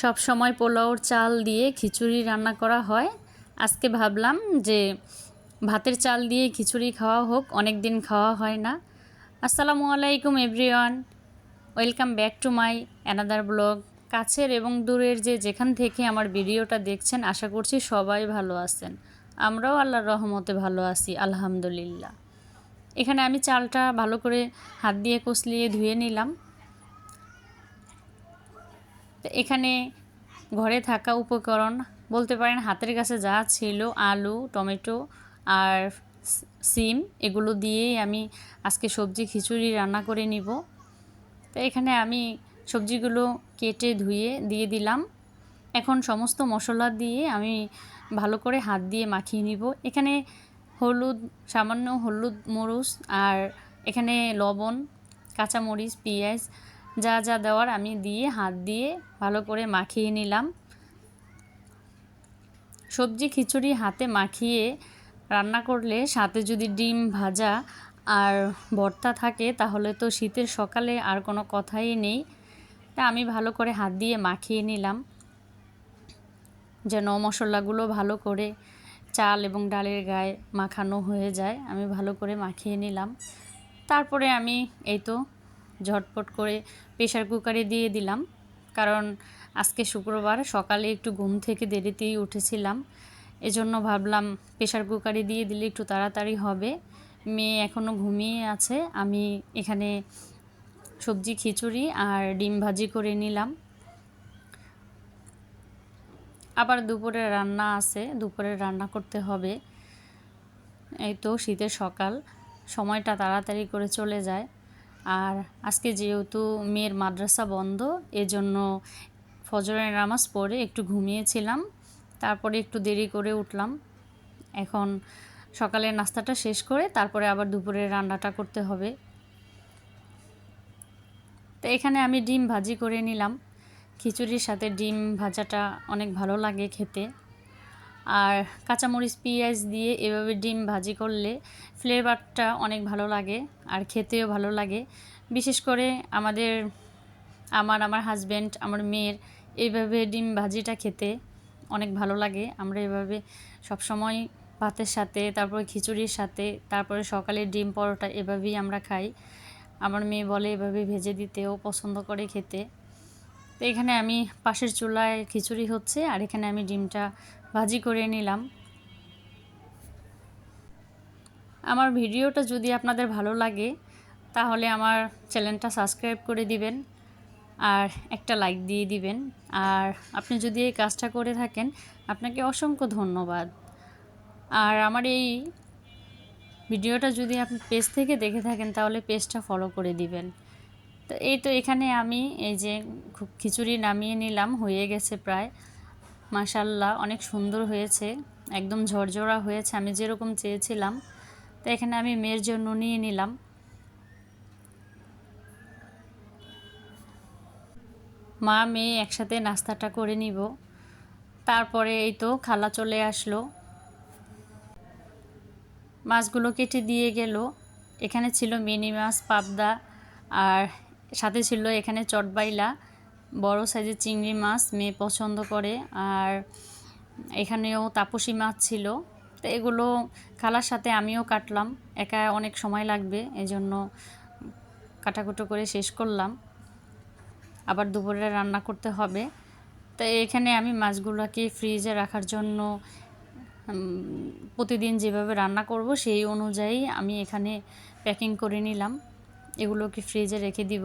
সব সময় পোলাওর চাল দিয়ে খিচুড়ি রান্না করা হয়। আজকে ভাবলাম যে ভাতের চাল দিয়ে খিচুড়ি খাওয়া হোক অনেক দিন খাওয়া হয় না। আসসালামু আলাইকুম everyone, welcome back to my another blog. কাছের এবং দূরের যে যেখান থেকে আমার ভিডিওটা দেখছেন, আশা করছি সবাই ভালো আছেন। আমরাও আল্লাহর রহমতে ভালো আছি, আলহামদুলিল্লাহ। এখানে আমি চালটা ভালো করে হাত দিয়ে কষলিয়ে ধুয়ে নিলাম। তো এখানে ঘরে থাকা উপকরণ বলতে পারেন হাতের কাছে যা ছিল, আলু, টমেটো আর সিম, এগুলো দিয়েই আমি আজকে সবজি খিচুড়ি রান্না করে নিব। তো এখানে আমি সবজিগুলো কেটে ধুয়ে দিয়ে দিলাম। এখন সমস্ত মশলা দিয়ে আমি ভালো করে হাত দিয়ে মাখিয়ে নিব। এখানে হলুদ, সামান্য হলুদ মরুচ আর এখানে লবণ, কাঁচামরিচ, পেঁয়াজ যা যা দেওয়ার আমি দিয়ে, হাত দিয়ে ভালো করে মাখিয়ে নিলাম। সবজি খিচুড়ি হাতে মাখিয়ে রান্না করলে সাথে যদি ডিম ভাজা আর ভর্তা থাকে, তাহলে তো শীতের সকালে আর কোনো কথাই নেই। তা আমি ভালো করে হাত দিয়ে মাখিয়ে নিলাম। যেন মশলাগুলো ভালো করে চাল এবং ডালের গায়ে মাখানো হয়ে যায়, আমি ভালো করে মাখিয়ে নিলাম। তারপরে আমি এই তো ঝটপট করে প্রেশার কুকারে দিয়ে দিলাম। কারণ আজকে শুক্রবার, সকালে একটু ঘুম থেকে দেরিতেই উঠেছিলাম। এজন্য ভাবলাম প্রেশার কুকারে দিয়ে দিলে একটু তাড়াতাড়ি হবে। মেয়ে এখনও ঘুমিয়ে আছে, আমি এখানে সবজি, খিচুড়ি আর ডিম ভাজি করে নিলাম। আবার দুপুরে রান্না আছে, দুপুরে রান্না করতে হবে। এই তো শীতের সকাল, সময়টা তাড়াতাড়ি করে চলে যায়। আর আজকে যেহেতু মেয়ের মাদ্রাসা বন্ধ, এজন্য ফজরের নামাজ পড়ে একটু ঘুমিয়েছিলাম, তারপরে একটু দেরি করে উঠলাম। এখন সকালের নাস্তাটা শেষ করে তারপরে আবার দুপুরের রান্নাটা করতে হবে। তো এখানে আমি ডিম ভাজি করে নিলাম। খিচুড়ির সাথে ডিম ভাজাটা অনেক ভালো লাগে খেতে। আর কাঁচামরিচ, পেঁয়াজ দিয়ে এভাবে ডিম ভাজি করলে ফ্লেভারটা অনেক ভালো লাগে আর খেতেও ভালো লাগে। বিশেষ করে আমাদের, আমার আমার হাজব্যান্ড, আমার মেয়ের এইভাবে ডিম ভাজিটা খেতে অনেক ভালো লাগে। আমরা এভাবে সবসময় ভাতের সাথে, তারপরে খিচুড়ির সাথে, তারপরে সকালে ডিম পরোটা এভাবেই আমরা খাই। আমার মেয়ে বলে এভাবে ভেজে দিতেও পছন্দ করে খেতে। তো এখানে আমি পাশের চুলায় খিচুড়ি হচ্ছে আর এখানে আমি ডিমটা ভাজি করে নিলাম। আমার ভিডিওটা যদি আপনাদের ভালো লাগে, তাহলে আমার চ্যানেলটা সাবস্ক্রাইব করে দিবেন আর একটা লাইক দিয়ে দিবেন। আর আপনি যদি এই কাজটা করে থাকেন, আপনাকে অসংখ্য ধন্যবাদ। আর আমার এই ভিডিওটা যদি আপনি পেজ থেকে দেখে থাকেন, তাহলে পেজটা ফলো করে দিবেন। তো এই তো এখানে আমি এই যে খুব খিচুড়ি নামিয়ে নিলাম, হয়ে গেছে প্রায়। মাশাল্লাহ অনেক সুন্দর হয়েছে, একদম ঝরঝরা হয়েছে, আমি যেরকম চেয়েছিলাম। তো এখানে আমি মেয়ের জন্য নিয়ে নিলাম। মা, মেয়ে একসাথে নাস্তাটা করে নিব। তারপরে এই তো খালা চলে আসলো। মাছগুলো কেটে দিয়ে গেল। এখানে ছিল মিনি মাছ, পাবদা, আর সাথে ছিল এখানে চটবাইলা। বড় সাইজের চিংড়ি মাছ মেয়ে পছন্দ করে। আর এখানেও তাপসী মাছ ছিল। তো এগুলো খালার সাথে আমিও কাটলাম। একা অনেক সময় লাগবে, এজন্য কাটাকুটো করে শেষ করলাম। আবার দুপুরে রান্না করতে হবে। তো এখানে আমি মাছগুলোকে ফ্রিজে রাখার জন্য প্রতিদিন যেভাবে রান্না করব সেই অনুযায়ী আমি এখানে প্যাকিং করে নিলাম। এগুলোকে ফ্রিজে রেখে দিব।